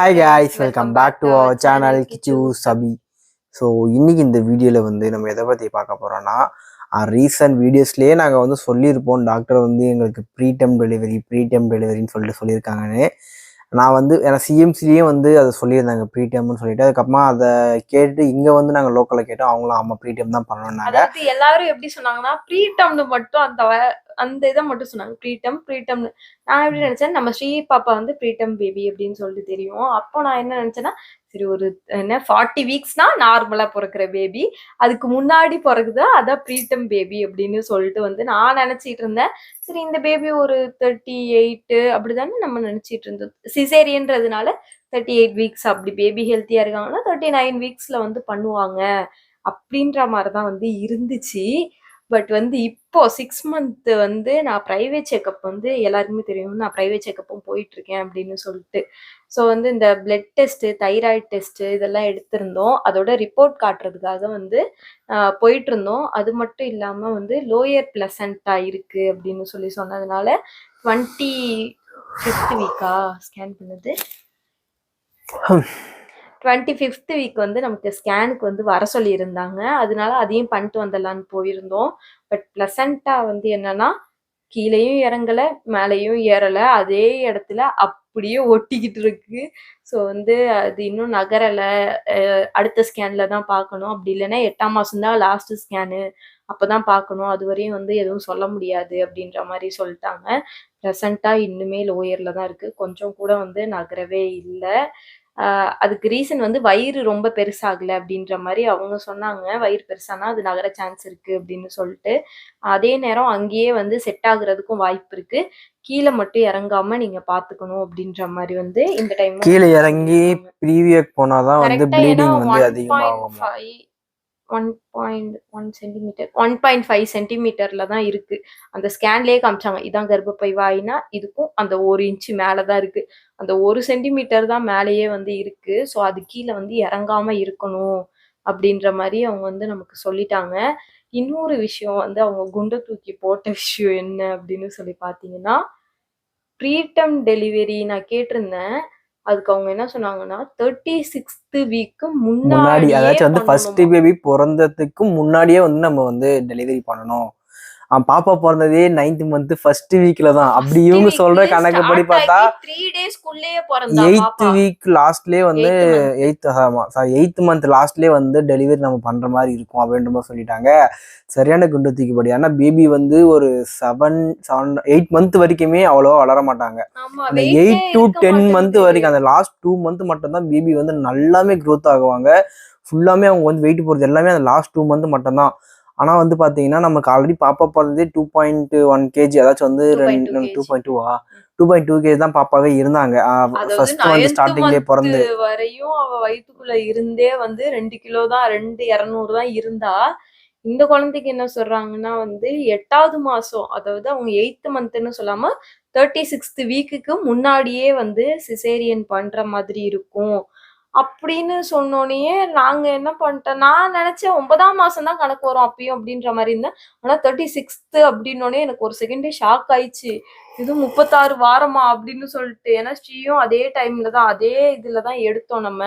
Hi guys welcome back to our channel Kichu சபி so இன்னைக்கு இந்த வீடியோவில் வந்து நம்ம எதை பற்றி பார்க்க போகிறோம்னா ரீசன்ட் வீடியோஸ்லேயே நாங்கள் வந்து சொல்லியிருப்போம். டாக்டர் வந்து எங்களுக்கு ப்ரீடம் டெலிவரி ப்ரீடம் டெலிவரின்னு சொல்லிட்டு சொல்லியிருக்காங்கன்னு. நான் வந்து ஏன்னா சிஎம்சிலேயே வந்து அதை சொல்லியிருந்தாங்க ப்ரீடம்னு சொல்லிட்டு. அதுக்கப்புறமா அதை கேட்டு இங்கே வந்து நாங்கள் லோக்கலில் கேட்டோம். அவங்களும் ஆமாம் ப்ரீடம் தான் பண்ணணும்னாங்க. அதாவது எல்லாரும் எப்படி சொன்னாங்கன்னா ப்ரீடம்னு மட்டும் அந்த அந்த இதை மட்டும் சொன்னாங்க. ப்ரீடம் ப்ரீடம்னு நான் எப்படி நினைச்சேன் நம்ம ஸ்ரீ பாப்பா வந்து ப்ரீட்டம் பேபி அப்படின்னு சொல்லிட்டு தெரியும். அப்போ நான் என்ன நினைச்சேன்னா சரி ஒரு என்ன ஃபார்ட்டி வீக்ஸ்னா நார்மலா பிறக்கிற பேபி அதுக்கு முன்னாடி பிறகுதா அதான் ப்ரீட்டம் பேபி அப்படின்னு சொல்லிட்டு வந்து நான் நினைச்சிட்டு இருந்தேன். சரி இந்த பேபி ஒரு தேர்ட்டி எயிட்டு அப்படிதானே நம்ம நினைச்சிட்டு இருந்தோம். சிசேரியன்றதுனால தேர்ட்டி எயிட் வீக்ஸ் அப்படி பேபி ஹெல்த்தியா இருக்காங்கன்னா தேர்ட்டி நைன் வீக்ஸ்ல வந்து பண்ணுவாங்க. அப்படின்ற மாதிரி தான் வந்து இருந்துச்சு. பட் வந்து இப்போ சிக்ஸ் மந்த் வந்து நான் ப்ரைவேட் செக்கப் வந்து எல்லாருக்குமே தெரியும். நான் ப்ரைவேட் செக்கப்பும் போயிட்டு இருக்கேன் அப்படின்னு சொல்லிட்டு. ஸோ வந்து இந்த பிளட் டெஸ்ட் தைராய்டு டெஸ்ட் இதெல்லாம் எடுத்திருந்தோம். அதோட ரிப்போர்ட் காட்டுறதுக்காக வந்து போயிட்டு இருந்தோம் அது மட்டும் இல்லாமல் வந்து லோயர் பிளசண்டா இருக்கு அப்படின்னு சொல்லி சொன்னதுனால டுவெண்ட்டி ஃபிஃப்த் வீக்கா ஸ்கேன் பண்ணது. டுவெண்ட்டி ஃபிஃப்த் வீக் வந்து நமக்கு ஸ்கேனுக்கு வந்து வர சொல்லியிருந்தாங்க. அதனால அதையும் பண்ணிட்டு வந்துடலான்னு போயிருந்தோம். பட் ப்ளசண்ட்டாக வந்து என்னன்னா கீழேயும் இறங்கலை மேலேயும் ஏறலை. அதே இடத்துல அப்படியே ஒட்டிக்கிட்டு இருக்கு. ஸோ வந்து அது இன்னும் நகரலை. அடுத்த ஸ்கேனில் தான் பார்க்கணும். அப்படி இல்லைன்னா எட்டாம் மாதம் தான் லாஸ்ட்டு ஸ்கேனு அப்போ தான் பார்க்கணும். அது வரையும் வந்து எதுவும் சொல்ல முடியாது அப்படின்ற மாதிரி சொல்லிட்டாங்க. ப்ரெசண்ட்டாக இன்னுமே லோயரில் தான் இருக்குது கொஞ்சம் கூட வந்து நகரவே இல்லை. அதுக்கு ரீசன் வந்து வயிறு ரொம்ப பெருசாகல அப்படின்ற மாதிரி அவங்க சொன்னாங்க. வயிறு பெருசானா அது நகர சான்ஸ் இருக்கு அப்படின்னு சொல்லிட்டு. அதே நேரம் அங்கேயே வந்து செட் ஆகுறதுக்கும் வாய்ப்பு இருக்கு. கீழே மட்டும் இறங்காம நீங்க பாத்துக்கணும் அப்படின்ற மாதிரி வந்து இந்த டைம் கீழே இறங்கி ப்ரீவியக் போனால் தான் வந்து ப்ளீடிங் வந்து அதிகமாகும்? One point one centimetre one point five சென்டிமீட்டரில் தான் இருக்குது அந்த ஸ்கேன்லேயே காமிச்சாங்க. இதான் கர்ப்பப்பை வாயினா இதுக்கும் அந்த ஒரு இன்ச்சு மேலே தான் இருக்குது அந்த ஒரு சென்டிமீட்டர் தான் மேலேயே வந்து இருக்குது ஸோ அது கீழே வந்து இறங்காமல் இருக்கணும் அப்படின்ற மாதிரி அவங்க வந்து நமக்கு சொல்லிட்டாங்க. இன்னொரு விஷயம் வந்து அவங்க குண்டை தூக்கி போட்ட விஷயம் என்ன அப்படின்னு சொல்லி பார்த்தீங்கன்னா ப்ரீடம் டெலிவரி நான் கேட்டிருந்தேன். அதுக்கு அவங்க என்ன சொன்னாங்கன்னா தேர்ட்டி சிக்ஸ்த் வீக்கு முன்னாடி முன்னாடி அதாச்சும் வந்து ஃபர்ஸ்ட் பேபி பிறந்ததுக்கு முன்னாடியே வந்து நம்ம வந்து டெலிவரி பண்ணணும். ஆ, பாப்பா பிறந்ததே நைன்த் மந்த் ஃபர்ஸ்ட் வீக்ல தான். அப்படி இவங்க சொல்ற கணக்குப்படி பார்த்தா எயித் வீக் லாஸ்ட்லயே வந்து. எயித் ஆமா சாரி எயித் மந்த் லாஸ்ட்லயே வந்து டெலிவரி நம்ம பண்ற மாதிரி இருக்கும் அப்படின்ற மாதிரி சொல்லிட்டாங்க. சரியான குண்டு தூக்கிப்படி ஆனா பேபி வந்து ஒரு செவன் செவன் எயிட் மந்த் வரைக்குமே அவ்வளோவா வளர மாட்டாங்க. அந்த எயிட் டு டென் மந்த். வரைக்கும் அந்த லாஸ்ட் டூ மந்த் மட்டும் தான் பேபி வந்து நல்லாமே க்ரோத் ஆகுவாங்க. ஃபுல்லாமே அவங்க வந்து வெயிட் போகிறது எல்லாமே அந்த லாஸ்ட் டூ மந்த் மட்டும்தான். ஆனா வந்து பாத்தீங்கன்னா நமக்கு ஆல்ரெடி பாப்பா பிறந்ததே டூ பாயிண்ட் ஒன் கேஜி அதாச்சும் வந்து 2.2 ரெண்டு kg. டூ பாயிண்ட் டூவா டூ பாயிண்ட் டூ கேஜி தான் பாப்பாவே இருந்தாங்க. ஃபர்ஸ்ட் வந்து ஸ்டார்டிங்லேயே பிறந்து. வரையும் அவ வயித்துக்குள்ள இருந்தே வந்து ரெண்டு கிலோ தான் ரெண்டு இரநூறு தான் இருந்தா இந்த குழந்தைக்கு என்ன சொல்றாங்கன்னா வந்து எட்டாவது மாசம் அதாவது அவங்க எயித்து மந்த்னு சொல்லாம தேர்ட்டி சிக்ஸ்த் வீக்குக்கு முன்னாடியே வந்து சிசேரியன் பண்ற மாதிரி இருக்கும். அப்படின்னு சொன்னோடனே நாங்க என்ன பண்ணிட்டோம்? நான் நினைச்சேன் ஒன்பதாம் மாசம் தான் கணக்கு வரும் அப்பயும் அப்படின்ற மாதிரி இருந்தேன். ஆனா தேர்ட்டி சிக்ஸ்த் அப்படின்னோடனே எனக்கு ஒரு செகண்டே ஷாக் ஆயிடுச்சு. இது முப்பத்தாறு வாரமா அப்படின்னு சொல்லிட்டு. ஏன்னா ஸ்ரீயும் அதே டைம்ல தான் அதே இதுல தான் எடுத்தோம் நம்ம.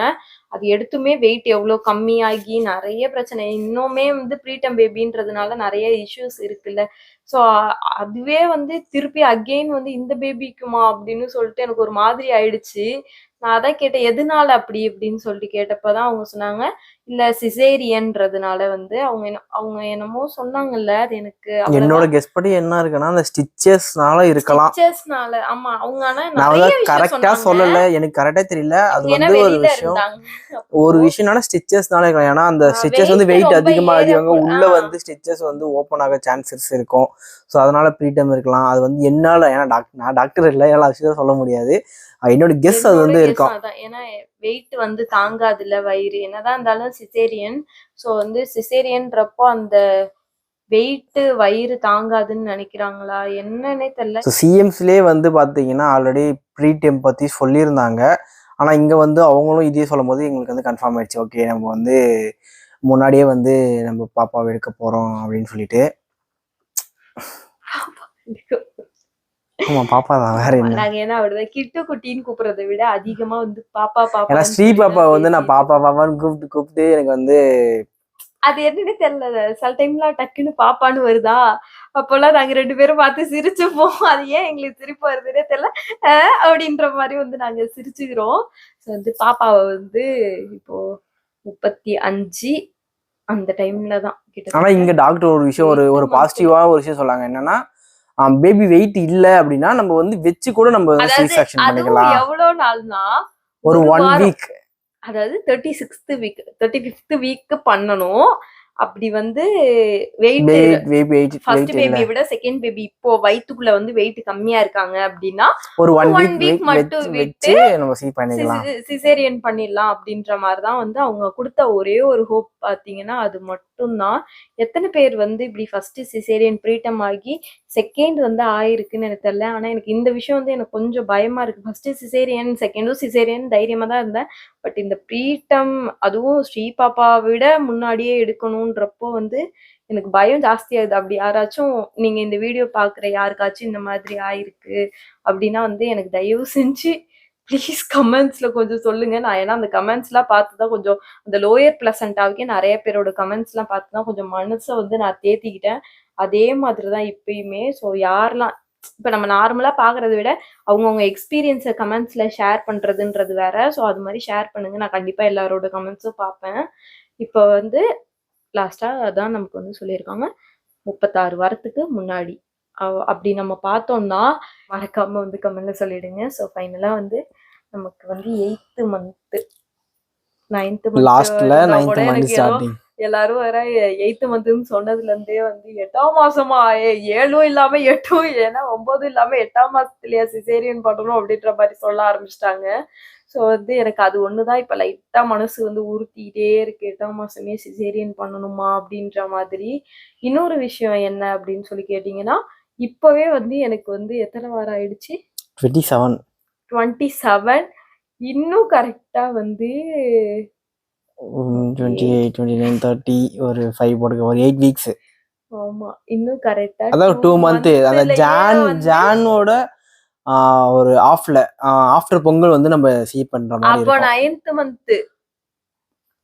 அது எடுத்துமே வெயிட் எவ்வளோ கம்மியாகி நிறைய பிரச்சனை. இன்னுமே வந்து ப்ரீடம் பேபின்றதுனால நிறைய இஷ்யூஸ் இருக்குல்ல. ஸோ அதுவே வந்து திருப்பி அகெயின் வந்து இந்த பேபிக்குமா அப்படின்னு சொல்லிட்டு எனக்கு ஒரு மாதிரி ஆயிடுச்சு. நான் அதான் கேட்டேன் எதனால அப்படி அப்படின்னு சொல்லிட்டு கேட்டப்பதான் அவங்க சொன்னாங்க. இல்ல சிசேரியன்றதுனால வந்து அவங்க அவங்க என்னமோ சொன்னாங்கல்ல அது எனக்கு என்னோட கெஸ் படி என்ன இருக்குன்னா அந்த ஸ்டிச்சஸ்னால இருக்கலாம். ஸ்டிச்சஸ்னால ஆமா அவங்க ஆனா நான் நிறைய வந்து விஷயம் கரெக்டா சொன்னாங்க. சொல்லல. எனக்கு கரெக்டா தெரியல. அது வந்து ஒரு விஷயம். ஒரு விஷயம்னா ஸ்டிச்சஸ்னால இருக்கலாம். ஏன்னா அந்த ஸ்டிச்சஸ் வந்து வெயிட் அதிகமா அதிகமாக உள்ள. வந்து ஸ்டிச்சஸ் வந்து ஓப்பன் ஆக சான்சஸ் இருக்கும். ஸோ அதனால ப்ரீடம் இருக்கலாம். அது வந்து என்னால ஏன்னா டாக்டர் நான் டாக்டர் இல்லை. விஷயம் சொல்ல முடியாது. என்னோட கெஸ் அது வந்து இருக்கும். ஏன்னா வெயிட் வந்து தாங்காதுல்ல வயிறு. என்னதான் இருந்தாலும் சிசேரியன் சோ வந்து சிசேரியன்றப்போ அந்த வெயிட் வயிறு தாங்காதுன்னு நினைக்கிறாங்களா? என்னன்னே தெரியல. ஸோ சிஎம்ஸ்லேயே வந்து பார்த்தீங்கன்னா ஆல்ரெடி ப்ரீடம் பற்றி சொல்லியிருந்தாங்க. ஆனால் இங்கே வந்து அவங்களும் இதே சொல்லும் போது எங்களுக்கு வந்து கன்ஃபார்ம் ஆயிடுச்சு. ஓகே நம்ம வந்து முன்னாடியே வந்து நம்ம பாப்பாவை எடுக்க போகிறோம் அப்படின்னு சொல்லிட்டு. ஆமா பாப்பா தான் வேற என்ன? நாங்க ஏன்னா அப்படிதான் கிட்டு குட்டின்னு கூப்பிடுறதை விட அதிகமா வந்து பாப்பா பாப்பா ஏன்னா ஸ்ரீ பாப்பா வந்து நான் பாப்பா பாப்பான்னு கூப்பிட்டு கூப்பிட்டு எனக்கு வந்து அது என்னன்னு தெரியல சில டைம்ல டக்குன்னு பாப்பான்னு வருதா? அப்போல்லாம் நாங்க ரெண்டு பேரும் பார்த்து சிரிச்சுப்போம். அது ஏன் எங்களுக்கு சிரிப்பு வருதுன்னே தெரியல. அப்படின்ற மாதிரி வந்து நாங்க சிரிச்சுக்கிறோம். ஸோ வந்து பாப்பாவை வந்து இப்போ முப்பத்தி அஞ்சு அந்த டைம்ல தான் ஆனா இங்க டாக்டர் ஒரு விஷயம் ஒரு ஒரு பாசிட்டிவா ஒரு விஷயம் சொல்லாங்க. என்னன்னா பேபி வெயிட் இல்ல அப்படின்னா நம்ம வந்து வச்சு கூட நம்ம செக்ஷன் பண்ணிக்கலாம். எவ்வளவு நாள்னா ஒரு ஒன். வீக் அதாவது thirty sixth week thirty fifth week பண்ணணும். அப்படி வந்து வெயிட் ஃபர்ஸ்ட் பேபியை விட செகண்ட் பேபி இப்போ வயித்துக்குள்ள வந்து வெயிட் கம்மியா இருக்காங்க அப்படின்னா ஒரு ஒன் வீக் மட்டும் வச்சு நம்ம சிசேரியன் பண்ணிடலாம். அப்படின்ற மாதிரி தான் வந்து அவங்க கொடுத்த ஒரே ஒரு ஹோப் பார்த்தீங்கன்னா அது மட்டும்தான். எத்தனை பேர் வந்து இப்படி ஃபர்ஸ்ட் சிசேரியன் ப்ரீட்டம் ஆகி செகண்ட் வந்து ஆயிருக்குன்னு எனக்கு தெரியல. ஆனால் எனக்கு இந்த விஷயம் வந்து எனக்கு கொஞ்சம் பயமாக இருக்குது ஃபர்ஸ்ட் சிசேரியன் செகண்டும் சிசேரியன் தைரியமாக தான் இருந்தேன். பட் இந்த ப்ரீட்டம் அதுவும் ஸ்ரீ பாப்பாவை விட முன்னாடியே எடுக்கணுன்றப்போ வந்து எனக்கு பயம் ஜாஸ்தியாகுது அப்படி யாராச்சும் நீங்கள் இந்த வீடியோ பார்க்குற யாருக்காச்சும் இந்த மாதிரி ஆயிருக்கு அப்படின்னா வந்து எனக்கு தயவு செஞ்சு ப்ளீஸ் கமெண்ட்ஸில் கொஞ்சம் சொல்லுங்க. நான் ஏன்னா அந்த கமெண்ட்ஸ்லாம் பார்த்து தான் கொஞ்சம் அந்த லோயர் பிளசண்டாவுக்கே நிறைய பேரோட கமெண்ட்ஸ்லாம் பார்த்து தான் கொஞ்சம் மனசை வந்து நான் தேத்திக்கிட்டேன். அதே மாதிரி தான் இப்பயுமே. ஸோ யாரெல்லாம் இப்போ நம்ம நார்மலாக பார்க்குறத விட அவங்கவுங்க எக்ஸ்பீரியன்ஸை கமெண்ட்ஸில் ஷேர் பண்ணுறதுன்றது வேற. ஸோ அது மாதிரி ஷேர் பண்ணுங்க. நான் கண்டிப்பாக எல்லாரோட கமெண்ட்ஸும் பார்ப்பேன். இப்போ வந்து லாஸ்ட்டாக அதான் நமக்கு வந்து சொல்லியிருக்காங்க. முப்பத்தாறு வாரத்துக்கு முன்னாடி. அப்படி நம்ம பார்த்தோம்னா மறக்காம வந்து கமெண்ட்ல சொல்லிடுங்க. ஸோ ஃபைனலாக வந்து நமக்கு வந்து எயித்து மந்த்து நைன்த்து லாஸ்ட்ல நைன்த் மந்த் ஸ்டார்டிங் எல்லாரும் வேற எயித்து மந்த்னு சொன்னதுல இருந்தே வந்து எட்டாம் மாசமா? ஏழும் இல்லாம எட்டும் ஏன்னா ஒன்பதும் இல்லாம எட்டாம் மாசத்துலயா சிசேரியன் பண்ணணும் அப்படின்ற மாதிரி சொல்ல ஆரம்பிச்சிட்டாங்க. ஸோ வந்து எனக்கு அது ஒண்ணுதான். இப்ப லைட்டா மனசு வந்து உறுத்திக்கிட்டே இருக்கு. எட்டாம் மாசமே சிசேரியன் பண்ணணுமா அப்படின்ற மாதிரி. இன்னொரு விஷயம் என்ன அப்படின்னு சொல்லி கேட்டீங்கன்னா இப்பவே வந்து எனக்கு வந்து எத்தனை வாரம் ஆயிடுச்சு? டுவெண்ட்டி செவன் டுவெண்ட்டி செவன் இன்னும் கரெக்டா வந்து twenty eight twenty nine thirty ஒரு ஃபைவ் போட்டுக்க ஒரு எயிட் வீக்ஸ் ஆமா இன்னும் கரெக்டா அதாவது டூ மந்த் அந்த ஜான் ஜானோட ஒரு ஆஃப்ல ஆஃப்டர் பொங்கல் வந்து நம்ம சி பண்ற மாதிரி அப்போ நைன்த் மந்த்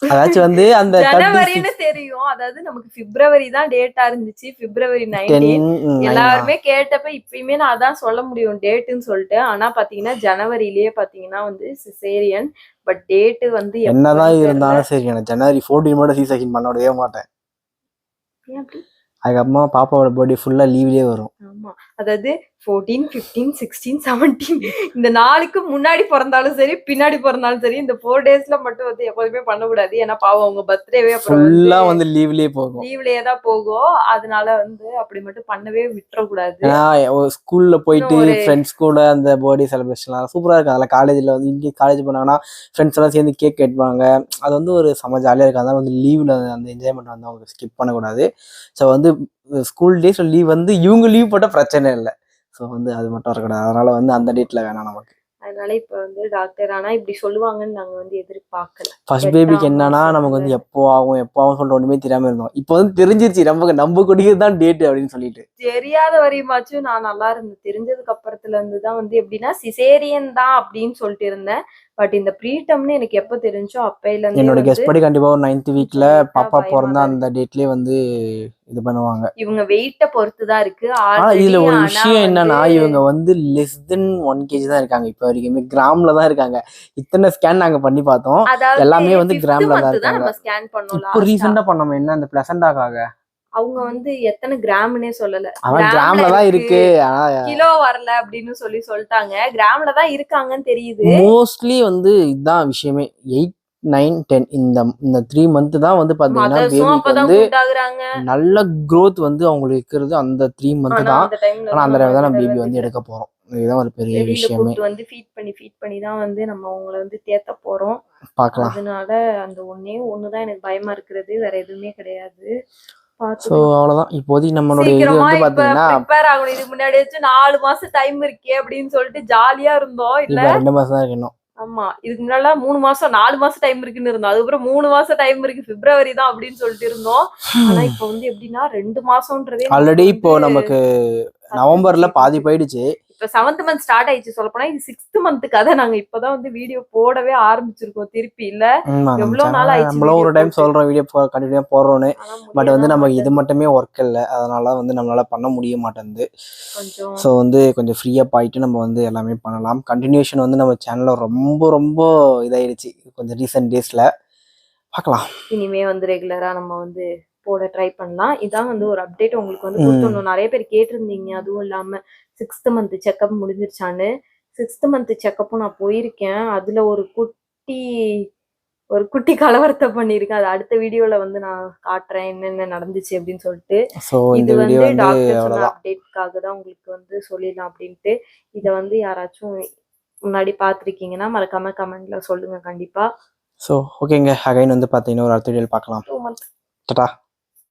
அதாச்சும் வந்து அந்த ஜனவரின்னு தெரியும். அதாவது நமக்கு பிப்ரவரி தான் டேட்டா இருந்துச்சு. பிப்ரவரி நைன்டீன் டென் எல்லாருமே கேட்டப்ப இப்பயுமே நான் அதான் சொல்ல முடியும். டேட்டுன்னு சொல்லிட்டு. ஆனா பாத்தீங்கன்னா ஜனவரியிலேயே பாத்தீங்கன்னா வந்து சிசேரியன் பட் டேட்டு வந்து என்னதான். இருந்தாலும் சரி எனக்கு ஜனவரி ஃபோர்டீன் மட்டும் சி செகண்ட் பண்ண மாட்டேன்? அதுக்கப்புறமா பாப்பாவோட பர்த்டே ஃபுல்லா லீவ்லயே வரும். ஆமா. அதாவது ஃபோர்டீன் ஃபிஃப்டீன் சிக்ஸ்டீன் செவன்டீன் இந்த நாளுக்கு முன்னாடி பிறந்தாலும் சரி பின்னாடி பிறந்தாலும் சரி இந்த ஃபோர் டேஸ்ல மட்டும் வந்து எப்போதுமே பண்ணக்கூடாது. ஏன்னா பாவம் அவங்க பர்த்டேவே ஃபுல்லா வந்து லீவ்லயே போகும். லீவ்லயே தான் போகும். அதனால வந்து அப்படி மட்டும் பண்ணவே விட்டுறக்கூடாது. ஸ்கூல்ல போயிட்டு ஃப்ரெண்ட்ஸ் கூட அந்த பர்த்டே செலிப்ரேஷன்லாம் சூப்பரா இருக்கும். அதில் காலேஜ்ல வந்து இங்கே காலேஜ் போனாங்கன்னா ஃப்ரெண்ட்ஸ் எல்லாம் சேர்ந்து கேக் கேட்பாங்க. அது வந்து ஒரு செம ஜாலியாக இருக்கும். அதனால வந்து லீவ்ல அந்த என்ஜாய்மெண்ட் வந்து அவங்க ஸ்கிப் பண்ணக்கூடாது. ஸோ வந்து ஸ்கூல் டேஸ் லீவ் வந்து இவங்க லீவ் போட்டால் பிரச்சனை இல்லை. ஸோ வந்து அது மட்டும் இருக்கக்கூடாது. அதனால வந்து அந்த டேட்ல வேணாம் நமக்கு. அதனால இப்ப வந்து டாக்டர் ஆனா இப்படி சொல்லுவாங்கன்னு நாங்க வந்து எதிர்பார்க்கல. ஃபர்ஸ்ட் பேபிக்கு என்னன்னா. நமக்கு வந்து எப்போ ஆகும் எப்போ ஆகும் சொல்லிட்டு ஒண்ணுமே தெரியாம இருந்தோம். இப்போ வந்து தெரிஞ்சிருச்சு நமக்கு நம்ம குடிக்கிறது தான் டேட் அப்படின்னு சொல்லிட்டு. தெரியாத வரையுமாச்சும் நான் நல்லா இருந்தேன். தெரிஞ்சதுக்கு அப்புறத்துல இருந்து தான் வந்து எப்படின்னா சிசேரியன் தான் அப்படின்னு சொல்லிட்டு இருந்தேன். பட் இந்த ப்ரீட்டம்னு எனக்கு எப்ப தெரிஞ்சோ அப்பையில இருந்து என்னோட கெஸ்ட் படி கண்டிப்பா ஒரு நைன்த் வீக்ல பாப்பா பிறந்த அந்த டேட்லயே வந்து இது பண்ணுவாங்க. இவங்க வெயிட்ட பொறுத்து தான் இருக்கு. ஆனா Already இதுல ஒரு விஷயம் என்னன்னா இவங்க வந்து லெஸ் தென் ஒன் கேஜி தான் இருக்காங்க. இப்போ வரைக்குமே கிராம்ல தான் இருக்காங்க. இத்தனை ஸ்கேன் நாங்க பண்ணி பார்த்தோம். எல்லாமே வந்து கிராம்ல தான் இருக்காங்க. இப்போ last ஆ. ரீசெண்டா பண்ணோம். என்ன அந்த பிளசண்டாக்காக அவங்க வந்து எத்தனை கிராம்னே சொல்லல. கிராம்ல தான் இருக்கு. கிலோ வரல அப்படின்னு சொல்லி சொல்லிட்டாங்க. கிராம்ல தான் இருக்காங்கன்னு தெரியுது. மோஸ்ட்லி வந்து இதுதான் விஷயமே. எயிட் நைன் டென் இந்த இந்த த்ரீ மந்த் தான் வந்து பாத்தீங்கன்னா பேபிக்கு வந்து நல்ல growth வந்து அவங்களுக்கு இருக்கிறது அந்த த்ரீ மந்த் தான். ஆனா அந்த டைம் தான் பேபி வந்து எடுக்க போறோம். இதுதான் ஒரு பெரிய விஷயமே. வந்து ஃபீட் பண்ணி ஃபீட் பண்ணி தான் வந்து நம்ம அவங்கள வந்து தேத்த போறோம். பார்க்கலாம். அதனால அந்த ஒண்ணே ஒண்ணுதான் எனக்கு பயமா இருக்கிறது. வேற எதுவுமே கிடையாது. ஸோ. அவ்வளோதான் இப்போதைக்கு நம்மளுடைய இது வந்து இப்ப பாத்தீங்கன்னா ப்ரிப்பேர் ஆகணும். இதுக்கு முன்னாடி நாலு மாசம் டைம் இருக்கே அப்படின்னு சொல்லிட்டு ஜாலியா இருந்தோம். இல்ல? ரெண்டு மாசம் தான் இருக்கணும். ஆமா. இதுக்கு முன்னால மூணு மாசம் நாலு மாசம் டைம் இருக்குன்னு இருந்தோம். அதுக்கப்புறம் மூணு மாசம் டைம் இருக்கு. பிப்ரவரி தான் அப்படின்னு சொல்லிட்டு இருந்தோம். ஆனா இப்ப வந்து எப்படின்னா ரெண்டு மாசம்ன்றதே ஆல்ரெடி இப்போ நமக்கு நவம்பர்ல பாதி போயிடுச்சு. இப்ப செவன்த் மந்த் ஸ்டார்ட் ஆயிடுச்சு சொல்ல போனா இது சிக்ஸ்த் மந்த் கதை. நாங்க இப்பதான் வந்து வீடியோ போடவே ஆரம்பிச்சிருக்கோம் திருப்பி. இல்ல எவ்வளவு நாள் ஆயிடுச்சு நம்மளும் ஒரு டைம்? சொல்றோம் வீடியோ கண்டினியூ போடுறோன்னு. பட் வந்து நமக்கு இது. மட்டுமே ஒர்க் இல்லை. அதனால வந்து நம்மளால பண்ண முடிய மாட்டேங்குது ஸோ வந்து கொஞ்சம் ஃப்ரீயாக ஆயிட்டு நம்ம வந்து எல்லாமே பண்ணலாம். கண்டினியூஷன் வந்து நம்ம சேனலில் ரொம்ப ரொம்ப இதாயிடுச்சு. கொஞ்சம் ரீசெண்ட் டேஸில் பார்க்கலாம். இனிமே வந்து ரெகுலரா நம்ம வந்து போட ட்ரை பண்ணலாம். இதான் வந்து ஒரு அப்டேட் உங்களுக்கு வந்து. கொடுத்துடணும். நிறைய பேர் கேட்டிருந்தீங்க. அதுவும் இல்லாம சிக்ஸ்த் மந்த் செக்கப் முடிஞ்சிருச்சான்னு. சிக்ஸ்த் மந்த் செக்கப்பும் நான் போயிருக்கேன். அதுல ஒரு குட்டி ஒரு குட்டி கலவரத்தை பண்ணியிருக்கேன். அது அடுத்த வீடியோல வந்து நான் காட்டுறேன். என்னென்ன நடந்துச்சு அப்படின்னு சொல்லிட்டு. இது வந்து டாக்டர் அப்டேட்காக தான் உங்களுக்கு வந்து சொல்லிடலாம் அப்படின்ட்டு. இதை வந்து யாராச்சும் முன்னாடி பார்த்துருக்கீங்கன்னா மறக்காம கமெண்ட்ல சொல்லுங்க கண்டிப்பா. ஸோ ஓகேங்க அகைன் வந்து பார்த்தீங்கன்னா ஒரு அடுத்த வீடியோவில் பார்க்கலாம். Two month